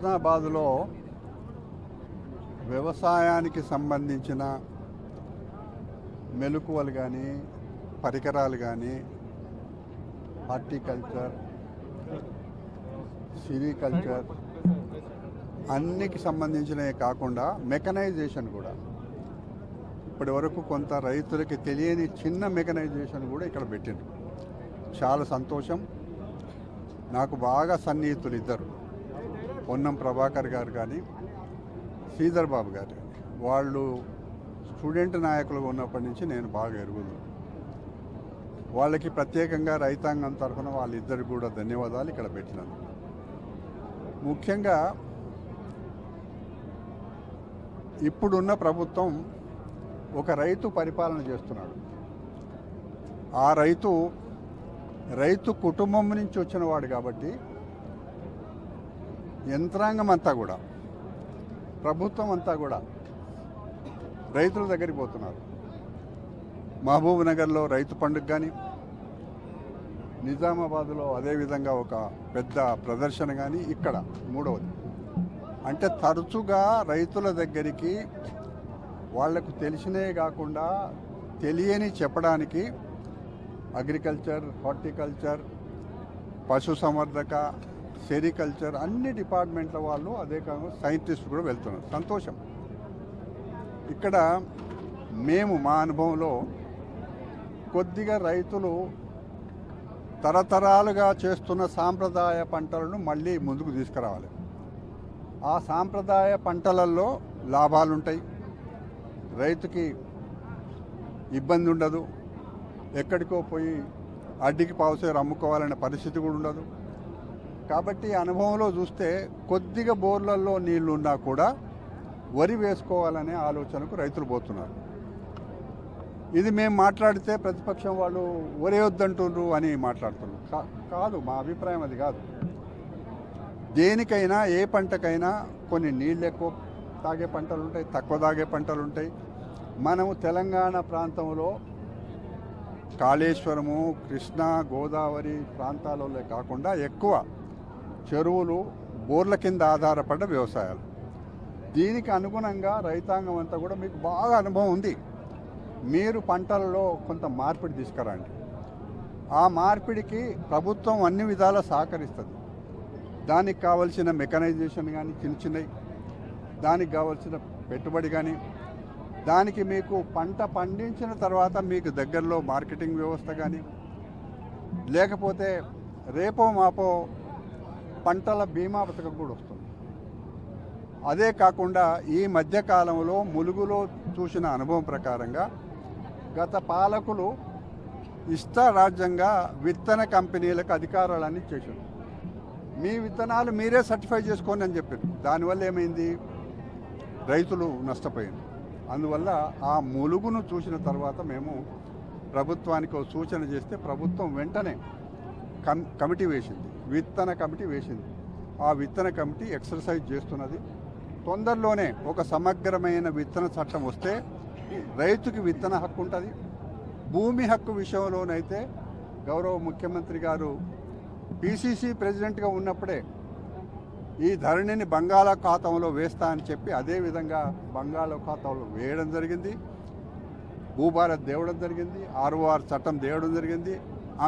హుస్నాబాద్లో వ్యవసాయానికి సంబంధించిన మెలకువలు కానీ పరికరాలు కానీ హార్టికల్చర్ సిరికల్చర్ అన్నికి సంబంధించినవి కాకుండా మెకనైజేషన్ కూడా. ఇప్పటి వరకు కొంత రైతులకి తెలియని చిన్న మెకనైజేషన్ కూడా ఇక్కడ పెట్టిండ్రు. చాలా సంతోషం. నాకు బాగా సన్నిహితులు ఇద్దరు. పొన్నం ప్రభాకర్ గారు కానీ శ్రీధర్ బాబు గారు కానీ వాళ్ళు స్టూడెంట్ నాయకులుగా ఉన్నప్పటి నుంచి నేను బాగా ఎరుగుదు వాళ్ళకి ప్రత్యేకంగా రైతాంగం తరఫున వాళ్ళిద్దరికి కూడా ధన్యవాదాలు ఇక్కడ పెట్టినాను ముఖ్యంగా ఇప్పుడున్న ప్రభుత్వం ఒక రైతు పరిపాలన చేస్తున్నాడు. ఆ రైతు రైతు కుటుంబం నుంచి వచ్చిన వాడు కాబట్టి యంత్రాంగం అంతా కూడా ప్రభుత్వం అంతా కూడా రైతుల దగ్గరికి పోతున్నారు. మహబూబ్ నగర్లో రైతు పండుగ కానీ నిజామాబాద్లో అదేవిధంగా ఒక పెద్ద ప్రదర్శన కానీ ఇక్కడ మూడవది. అంటే తరచుగా రైతుల దగ్గరికి వాళ్ళకు తెలిసినే కాకుండా తెలియని చెప్పడానికి అగ్రికల్చర్ హార్టికల్చర్ పశు సంవర్ధక సెరికల్చర్ అన్ని డిపార్ట్మెంట్ల వాళ్ళు అదే కాకుండా సైంటిస్ట్ కూడా వెళ్తున్నారు. సంతోషం. ఇక్కడ మేము మా అనుభవంలో కొద్దిగా రైతులు తరతరాలుగా చేస్తున్న సాంప్రదాయ పంటలను మళ్ళీ ముందుకు తీసుకురావాలి. ఆ సాంప్రదాయ పంటలలో లాభాలు ఉంటాయి రైతుకి ఇబ్బంది ఉండదు. ఎక్కడికో పోయి అడ్డికి పావుసేరు అమ్ముకోవాలనే పరిస్థితి కూడా ఉండదు. కాబట్టి అనుభవంలో చూస్తే కొద్దిగా బోర్లలో నీళ్ళు ఉన్నా కూడా వరి వేసుకోవాలనే ఆలోచనకు రైతులు పోతున్నారు. ఇది మేము మాట్లాడితే ప్రతిపక్షం వాళ్ళు వరి అని మాట్లాడుతున్నారు. కా- కాదు మా అభిప్రాయం అది కాదు. దేనికైనా ఏ పంటకైనా కొన్ని నీళ్ళు ఎక్కువ తాగే పంటలు ఉంటాయి తక్కువ తాగే పంటలు ఉంటాయి. మనము తెలంగాణ ప్రాంతంలో కాళేశ్వరము కృష్ణా గోదావరి ప్రాంతాలలో కాకుండా ఎక్కువ చెరువులు బోర్ల కింద ఆధారపడ్డ వ్యవసాయాలు. దీనికి అనుగుణంగా రైతాంగం అంతా కూడా మీకు బాగా అనుభవం ఉంది. మీరు పంటలలో కొంత మార్పిడి తీసుకురండి. ఆ మార్పిడికి ప్రభుత్వం అన్ని విధాల సహకరిస్తుంది. దానికి కావలసిన మెకనైజేషన్ కానీ చిన్న చిన్నవి దానికి కావలసిన పెట్టుబడి కానీ దానికి మీకు పంట పండించిన తర్వాత మీకు దగ్గరలో మార్కెటింగ్ వ్యవస్థ కానీ లేకపోతే రేపో మాపో పంటల బీమా పథకం కూడా వస్తుంది. అదే కాకుండా ఈ మధ్యకాలంలో ములుగులో చూసిన అనుభవం ప్రకారంగా గత పాలకులు ఇష్టారాజ్యంగా విత్తన కంపెనీలకు అధికారాలన్నీ చేశారు. మీ విత్తనాలు మీరే సర్టిఫై చేసుకోండి అని చెప్పారు. దానివల్ల ఏమైంది? రైతులు నష్టపోయింది అందువల్ల ఆ ములుగును చూసిన తర్వాత మేము ప్రభుత్వానికి సూచన చేస్తే ప్రభుత్వం వెంటనే కం కమిటీ వేసింది. విత్తన కమిటీ వేసింది. ఆ విత్తన కమిటీ ఎక్సర్సైజ్ చేస్తున్నది. తొందరలోనే ఒక సమగ్రమైన విత్తన చట్టం వస్తే రైతుకి విత్తన హక్కు ఉంటుంది. భూమి హక్కు విషయంలోనైతే గౌరవ ముఖ్యమంత్రి గారు పిసిసి ప్రెసిడెంట్గా ఉన్నప్పుడే ఈ ధరణిని బంగాళాఖాతంలో వేస్తా అని చెప్పి అదేవిధంగా బంగాళాఖాతంలో వేయడం జరిగింది. భూభారత్ దేవడం జరిగింది. ఆర్ఓఆర్ చట్టం దేవడం జరిగింది.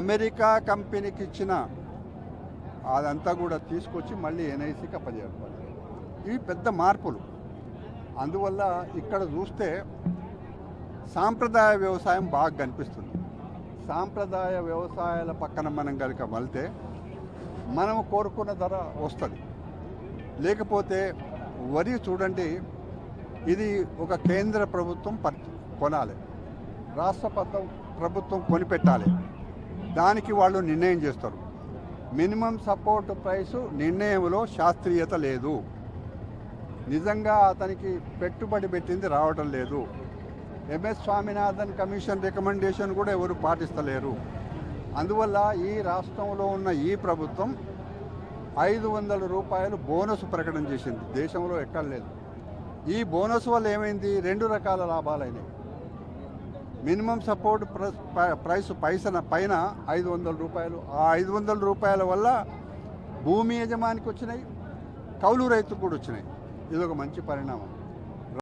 అమెరికా కంపెనీకి ఇచ్చిన అదంతా కూడా తీసుకొచ్చి మళ్ళీ ఎన్ఐసికి అప్పజేయడం. ఇవి పెద్ద మార్పులు. అందువల్ల ఇక్కడ చూస్తే సాంప్రదాయ వ్యవసాయం బాగా కనిపిస్తుంది. సాంప్రదాయ వ్యవసాయాల పక్కన మనం కనుక వెళ్తే మనం కోరుకున్న ధర వస్తుంది. లేకపోతే వరి చూడండి ఇది ఒక కేంద్ర ప్రభుత్వం పర్ కొనాలి. రాష్ట్ర ప్రభుత్వం కొనిపెట్టాలి. దానికి వాళ్ళు నిర్ణయం చేస్తారు. మినిమం సపోర్ట్ ప్రైసు నిర్ణయంలో శాస్త్రీయత లేదు. నిజంగా అతనికి పెట్టుబడి పెట్టింది రావటం లేదు. ఎంఎస్ స్వామినాథన్ కమిషన్ రికమెండేషన్ కూడా ఎవరు పాటిస్తలేరు. అందువల్ల ఈ రాష్ట్రంలో ఉన్న ఈ ప్రభుత్వం ఐదు వందల రూపాయలు బోనస్ ప్రకటన చేసింది. దేశంలో ఎక్కడ లేదు. ఈ బోనస్ వల్ల ఏమైంది? రెండు రకాల లాభాలైనాయి. మినిమం సపోర్ట్ ప్రైస్ పైసన పైన ఐదు వందల రూపాయలు. ఆ ఐదు వందల రూపాయల వల్ల భూమి యజమానికి వచ్చినాయి కౌలు రైతుకు కూడా వచ్చినాయి. ఇది ఒక మంచి పరిణామం.